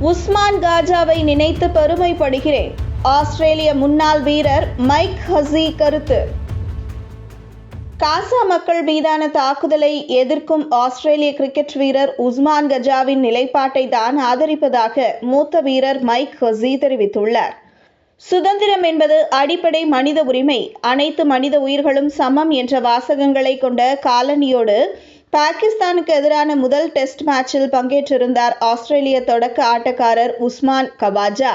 உஸ்மான் காஜாவை நினைத்து பெருமைப்படுகிறேன். ஆஸ்திரேலிய முன்னாள் வீரர் மைக் ஹசி கருத்து. காசா மக்கள் மீதான தாக்குதலை எதிர்க்கும் ஆஸ்திரேலிய கிரிக்கெட் வீரர் உஸ்மான் கஜாவின் நிலைப்பாட்டை தான் ஆதரிப்பதாக மூத்த வீரர் மைக் ஹசி தெரிவித்துள்ளார். சுதந்திரம் என்பது அடிப்படை மனித உரிமை. அனைத்து மனித உயிர்களும் சமம் என்ற வாசகங்களை கொண்ட காலனியோடு பாகிஸ்தானுக்கு எதிரான முதல் டெஸ்ட் மேட்சில் பங்கேற்றிருந்தார் ஆஸ்திரேலிய தொடக்க ஆட்டக்காரர் உஸ்மான் கவாஜா.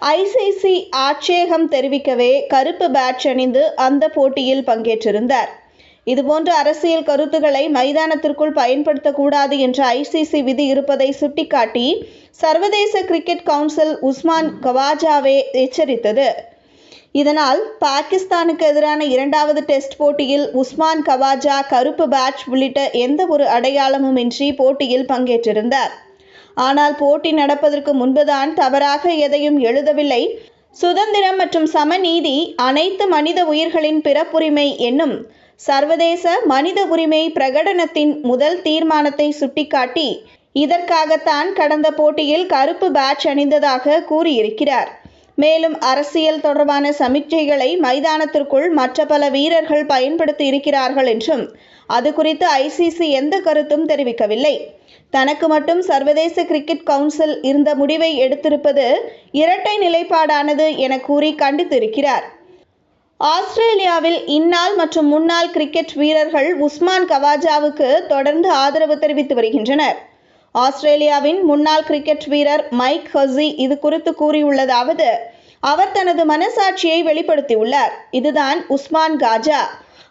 ஐசிசி ஆட்சேகம் தெரிவிக்கவே கருப்பு பேட்ச் அணிந்து அந்த போட்டியில் பங்கேற்றிருந்தார். இதுபோன்ற அரசியல் கருத்துக்களை மைதானத்திற்குள் பயன்படுத்தக்கூடாது என்ற ஐசிசி விதி இருப்பதை சுட்டிக்காட்டி சர்வதேச கிரிக்கெட் கவுன்சில் உஸ்மான் கவாஜாவே எச்சரித்தது. இதனால் பாகிஸ்தானுக்கு எதிரான இரண்டாவது டெஸ்ட் போட்டியில் உஸ்மான் கவாஜா கருப்பு பேட்ச் உள்ளிட்ட எந்த ஒரு அடையாளமும் இன்றி போட்டியில் பங்கேற்றிருந்தார். ஆனால் போட்டி நடப்பதற்கு முன்புதான் தவறாக எதையும் எழுதவில்லை. சுதந்திரம் மற்றும் சமநீதி அனைத்து மனித உயிர்களின் பிறப்புரிமை என்னும் சர்வதேச மனித உரிமை பிரகடனத்தின் முதல் தீர்மானத்தை சுட்டிக்காட்டி இதற்காகத்தான் கடந்த போட்டியில் கருப்பு பேட்ச் அணிந்ததாக கூறியிருக்கிறார். மேலும் அரசியல் தொடர்பான சமிக்ஞைகளை மைதானத்திற்குள் மற்ற பல வீரர்கள் பயன்படுத்தி இருக்கிறார்கள் என்றும் அது குறித்து ஐசிசி எந்த கருத்தும் தெரிவிக்கவில்லை. தனக்கு மட்டும் சர்வதேச கிரிக்கெட் கவுன்சில் இந்த முடிவை எடுத்திருப்பது இரட்டை நிலைப்பாடானது என கூறி கண்டித்திருக்கிறார். ஆஸ்திரேலியாவில் இந்நாள் மற்றும் முன்னாள் கிரிக்கெட் வீரர்கள் உஸ்மான் கவாஜாவுக்கு தொடர்ந்து ஆதரவு தெரிவித்து வருகின்றனர். ஆஸ்திரேலியாவின் முன்னாள் கிரிக்கெட் வீரர் மைக் ஹசி இது குறித்து கூறியுள்ளதாவது அவர் தனது மனசாட்சியை வெளிப்படுத்தியுள்ளார். இதுதான் உஸ்மான் காஜா.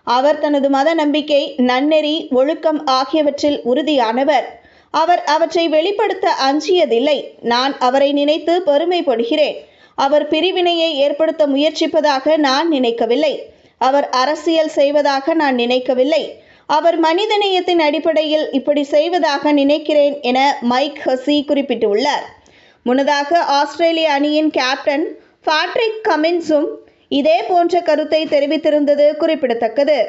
அவர் தனது மத நம்பிக்கை நன்னெறி ஒழுக்கம் ஆகியவற்றில் உறுதியானவர். அவர் அவற்றை வெளிப்படுத்த அஞ்சியதில்லை. நான் அவரை நினைத்து பெருமைப்படுகிறேன். அவர் பிரிவினையை ஏற்படுத்த முயற்சிப்பதாக நான் நினைக்கவில்லை. அவர் அரசியல் செய்வதாக நான் நினைக்கவில்லை. அவர் மனிதநேயத்தின் அடிப்படையில் இப்படி செய்வதாக நினைக்கிறேன் என மைக் ஹசி குறிப்பிட்டுள்ளார். முன்னதாக ஆஸ்திரேலிய அணியின் கேப்டன் ஃபாட்ரிக் கமின்ஸும் இதே போன்ற கருத்தை தெரிவித்திருந்தது குறிப்பிடத்தக்கது.